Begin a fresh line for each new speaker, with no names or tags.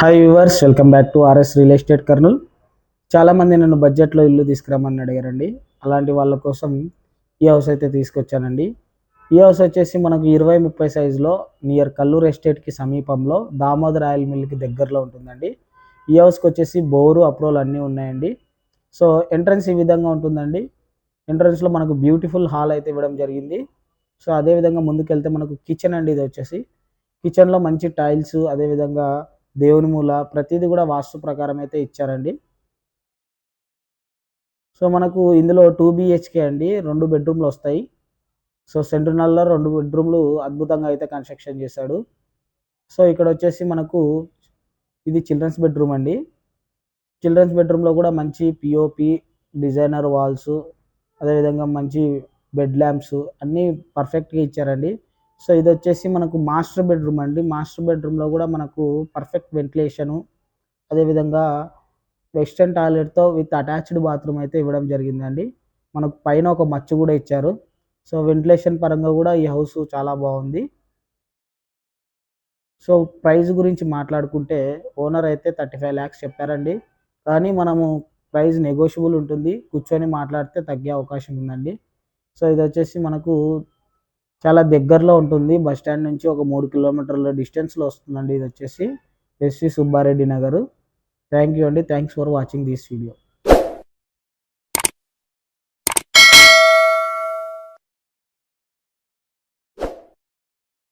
Hi viewers welcome back to RS real estate Kurnool చాలామంది నన్ను బడ్జెట్లో ఇల్లు తీసుకురమ్మని అడిగారండి. అలాంటి వాళ్ళ కోసం ఈ హౌస్ అయితే తీసుకొచ్చానండి. ఈ హౌస్ వచ్చేసి మనకు ఇరవై ముప్పై సైజులో నియర్ కల్లూరు ఎస్టేట్కి సమీపంలో దామోదర్ ఆయిల్ మిల్కి దగ్గరలో ఉంటుందండి. ఈ హౌస్కి వచ్చేసి బోరు అప్రోల్ అన్నీ ఉన్నాయండి. సో ఎంట్రన్స్ ఈ విధంగా ఉంటుందండి. ఎంట్రన్స్లో మనకు బ్యూటిఫుల్ హాల్ అయితే ఇవ్వడం జరిగింది. సో అదేవిధంగా ముందుకెళ్తే మనకు కిచెన్ అండి ఇది వచ్చేసి. కిచెన్లో మంచి టైల్స్ అదేవిధంగా దేవుని మూల ప్రతిదీ కూడా వాస్తు ప్రకారం అయితే ఇచ్చారండి. సో మనకు ఇందులో టూ బిహెచ్కే అండి రెండు బెడ్రూమ్లు వస్తాయి. సో సెంట్రనల్లో రెండు బెడ్రూమ్లు అద్భుతంగా అయితే కన్స్ట్రక్షన్ చేశాడు. సో ఇక్కడ వచ్చేసి మనకు ఇది చిల్డ్రన్స్ బెడ్రూమ్ అండి. చిల్డ్రన్స్ బెడ్రూమ్లో కూడా మంచి పిఓపి డిజైనర్ వాల్స్ అదేవిధంగా మంచి బెడ్ ల్యాంప్స్ అన్నీ పర్ఫెక్ట్గా ఇచ్చారండి. సో ఇది వచ్చేసి మనకు మాస్టర్ బెడ్రూమ్ అండి. మాస్టర్ బెడ్రూమ్లో కూడా మనకు పర్ఫెక్ట్ వెంటిలేషను అదేవిధంగా వెస్టర్న్ టాయిలెట్తో విత్ అటాచ్డ్ బాత్రూమ్ అయితే ఇవ్వడం జరిగిందండి. మనకు పైన ఒక మచ్చు కూడా ఇచ్చారు. సో వెంటిలేషన్ పరంగా కూడా ఈ హౌస్ చాలా బాగుంది. సో ప్రైస్ గురించి మాట్లాడుకుంటే ఓనర్ అయితే థర్టీ ఫైవ్ ల్యాక్స్ చెప్పారండి. కానీ మనము ప్రైస్ నెగోషియబుల్ ఉంటుంది. కూర్చొని మాట్లాడితే తగ్గే అవకాశం ఉందండి. సో ఇది వచ్చేసి మనకు చాలా దగ్గరలో ఉంటుంది. బస్ స్టాండ్ నుంచి ఒక మూడు కిలోమీటర్ల డిస్టెన్స్లో వస్తుందండి. ఇది వచ్చేసి SV Subba Reddy Nagar. Thank you అండి. Thanks for watching this video.